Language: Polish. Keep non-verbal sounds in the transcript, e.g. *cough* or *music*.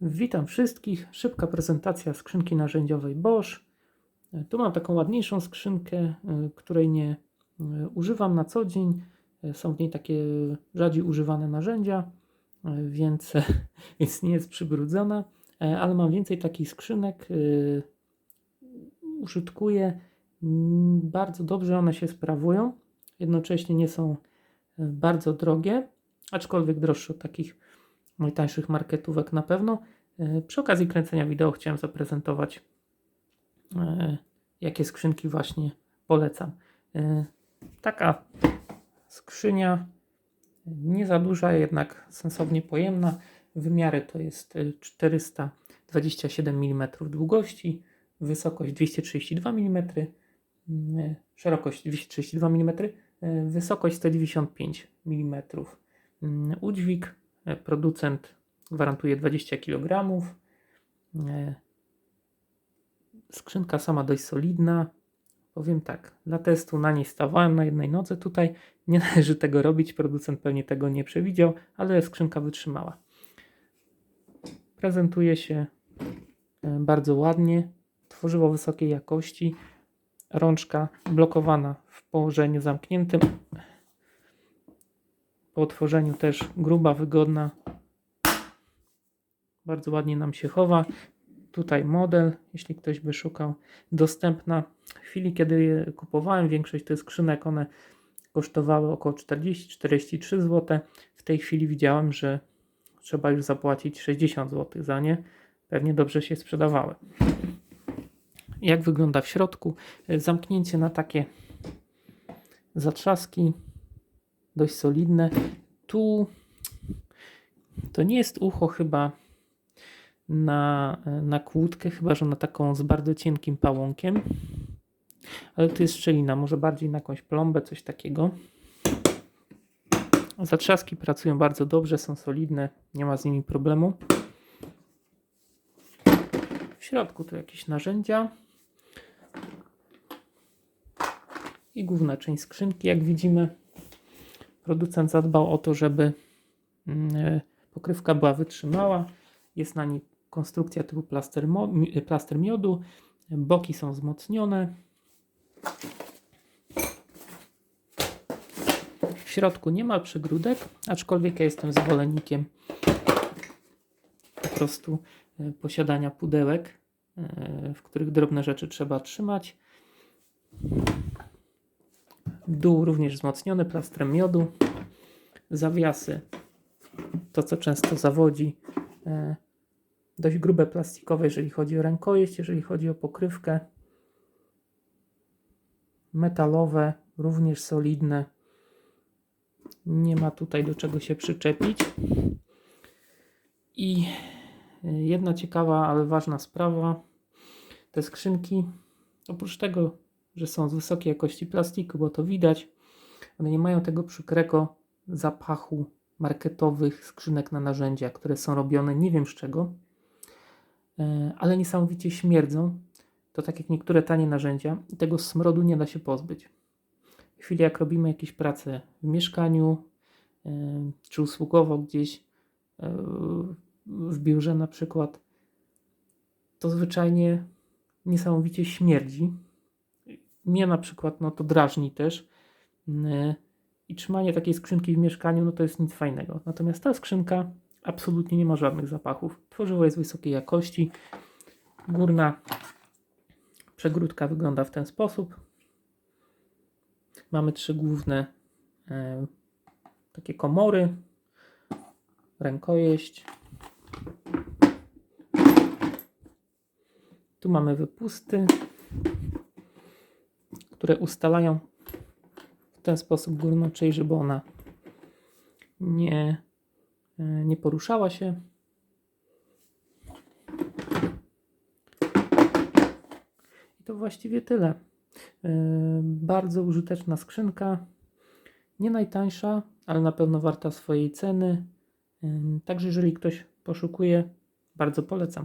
Witam wszystkich. Szybka prezentacja skrzynki narzędziowej Bosch. Tu mam taką ładniejszą skrzynkę, e, której nie e, używam na co dzień. E, Są w niej takie rzadziej używane narzędzia, więc, *laughs* więc nie jest przybrudzona, ale mam więcej takich skrzynek. Użytkuję. Mm, Bardzo dobrze one się sprawują. Jednocześnie nie są bardzo drogie, aczkolwiek droższe od takich najtańszych marketówek na pewno. E, Przy okazji kręcenia wideo chciałem zaprezentować, e, jakie skrzynki właśnie polecam. E, Taka skrzynia, nie za duża, jednak sensownie pojemna. Wymiary to jest e, 427 mm długości, wysokość 232 mm, szerokość 232 mm, wysokość 195 mm. Udźwig producent gwarantuje 20 kg. E, Skrzynka sama dość solidna. Powiem tak, dla testu na niej stawałem na jednej nodze. Tutaj nie *laughs* należy tego robić, producent pewnie tego nie przewidział, ale skrzynka wytrzymała. Prezentuje się e, bardzo ładnie, tworzywo wysokiej jakości, rączka blokowana w położeniu zamkniętym. Po otworzeniu też gruba, wygodna, bardzo ładnie nam się chowa. Tutaj model, jeśli ktoś by szukał, dostępna. W chwili, kiedy je kupowałem, większość tych skrzynek, one kosztowały około 40-43 zł. W tej chwili widziałem, że trzeba już zapłacić 60 zł za nie. Pewnie dobrze się sprzedawały. Jak wygląda w środku? Zamknięcie na takie zatrzaski, dość solidne. Tu to nie jest ucho chyba na, na kłódkę, chyba że na taką z bardzo cienkim pałąkiem. Ale to jest szczelina, może bardziej na jakąś plombę, coś takiego. Zatrzaski pracują bardzo dobrze, są solidne, nie ma z nimi problemu. W środku tu jakieś narzędzia. I główna część skrzynki, jak widzimy. Producent zadbał o to, żeby mm, e, pokrywka była wytrzymała. Jest na niej konstrukcja typu plaster, mi- plaster miodu. Boki są wzmocnione. W środku nie ma przygródek, aczkolwiek ja jestem zwolennikiem po prostu e, posiadania pudełek, e, w których drobne rzeczy trzeba trzymać. Dół również wzmocniony plastrem miodu. Zawiasy, to co często zawodzi, e, dość grube plastikowe, jeżeli chodzi o rękojeść, jeżeli chodzi o pokrywkę. Metalowe, również solidne. Nie ma tutaj do czego się przyczepić. I y, jedna ciekawa, ale ważna sprawa. Te skrzynki, oprócz tego, że są z wysokiej jakości plastiku, bo to widać, one nie mają tego przykrego zapachu marketowych skrzynek na narzędzia, które są robione nie wiem z czego, e, ale niesamowicie śmierdzą. To tak jak niektóre tanie narzędzia, i tego smrodu nie da się pozbyć. W chwili jak robimy jakieś prace w mieszkaniu, e, czy usługowo gdzieś e, w biurze na przykład, to zwyczajnie niesamowicie śmierdzi. Mnie na przykład no to drażni też. Yy, I trzymanie takiej skrzynki w mieszkaniu, no to jest nic fajnego. Natomiast ta skrzynka absolutnie nie ma żadnych zapachów. Tworzywo jest wysokiej jakości. Górna przegródka wygląda w ten sposób. Mamy trzy główne e, takie komory. Rękojeść. Tu mamy wypusty, które ustalają w ten sposób górną część, żeby ona nie, e, nie poruszała się. I to właściwie tyle. E, Bardzo użyteczna skrzynka. Nie najtańsza, ale na pewno warta swojej ceny. E, Także jeżeli ktoś poszukuje, bardzo polecam.